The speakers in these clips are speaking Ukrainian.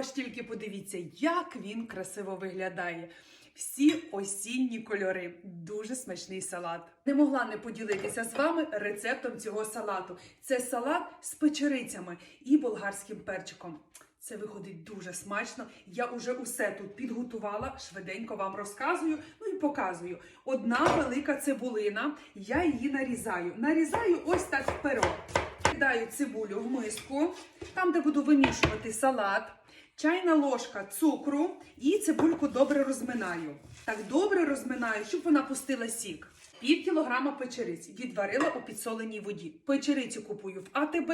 Аж тільки подивіться, як він красиво виглядає. Всі осінні кольори. Дуже смачний салат. Не могла не поділитися з вами рецептом цього салату. Це салат з печерицями і болгарським перчиком. Це виходить дуже смачно. Я уже усе тут підготувала, швиденько вам розказую, ну і показую. Одна велика цибулина, я її нарізаю. Нарізаю ось так вперед. Кидаю цибулю в миску, там, де буду вимішувати салат, чайна ложка цукру і цибульку добре розминаю. Так добре розминаю, щоб вона пустила сік. Пів кілограма печериць відварила у підсоленій воді. Печерицю купую в АТБ.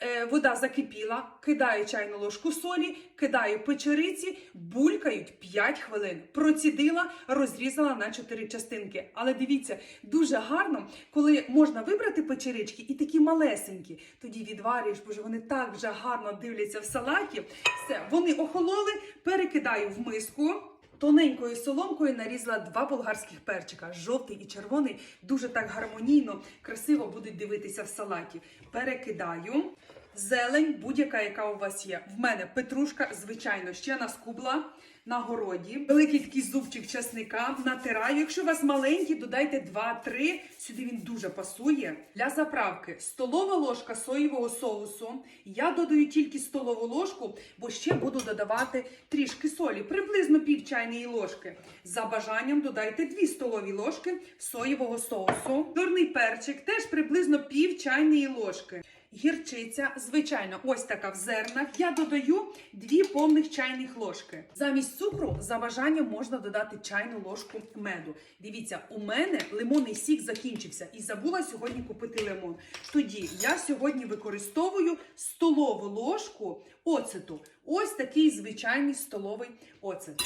Е, вода закипіла, кидаю чайну ложку солі, кидаю печериці, булькають 5 хвилин. Процідила, розрізала на 4 частинки. Але дивіться, дуже гарно, коли можна вибрати печерички і такі малесенькі. Тоді відварюєш, бо вони так вже гарно дивляться в салаті. Все, вони охололи, перекидаю в миску. Тоненькою соломкою нарізала два болгарських перчика, жовтий і червоний, дуже так гармонійно, красиво будуть дивитися в салаті. Перекидаю. Зелень, будь-яка, яка у вас є. В мене петрушка, звичайно, ще наскубла на городі. Великий такий зубчик часника натираю. Якщо у вас маленький, додайте 2-3. Сюди він дуже пасує. Для заправки столова ложка соєвого соусу. Я додаю тільки столову ложку, бо ще буду додавати трішки солі, приблизно пів чайної ложки. За бажанням додайте 2 столові ложки соєвого соусу. Чорний перчик теж приблизно пів чайної ложки. Гірчиця, звичайно, ось така в зернах. Я додаю 2 повних чайних ложки. Замість цукру за бажанням можна додати чайну ложку меду. Дивіться, у мене лимонний сік закінчився і забула сьогодні купити лимон. Тоді я сьогодні використовую столову ложку оцету. Ось такий звичайний столовий оцет.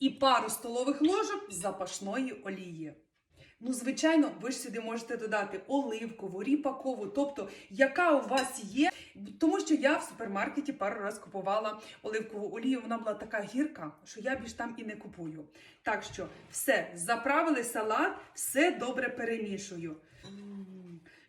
І пару столових ложок запашної олії. Ну, звичайно, ви ж сюди можете додати оливкову, ріпакову, тобто яка у вас є. Тому що я в супермаркеті пару раз купувала оливкову олію. Вона була така гірка, що я більш там і не купую. Так що все, заправили салат, все добре перемішую.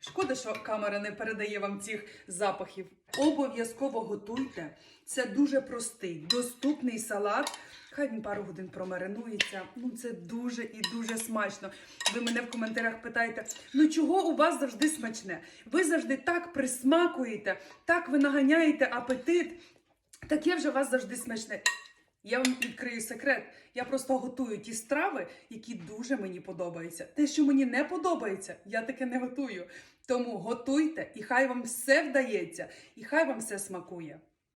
Шкода, що камера не передає вам цих запахів. Обов'язково готуйте. Це дуже простий, доступний салат. Хай він пару годин промаринується. Ну це дуже і дуже смачно. Ви мене в коментарях питаєте: ну чого у вас завжди смачне? Ви завжди так присмакуєте, так ви наганяєте апетит. Таке вже у вас завжди смачне. Я вам відкрию секрет. Я просто готую ті страви, які дуже мені подобаються. Те, що мені не подобається, я таке не готую. Тому готуйте, і хай вам все вдається, і хай вам все смакує.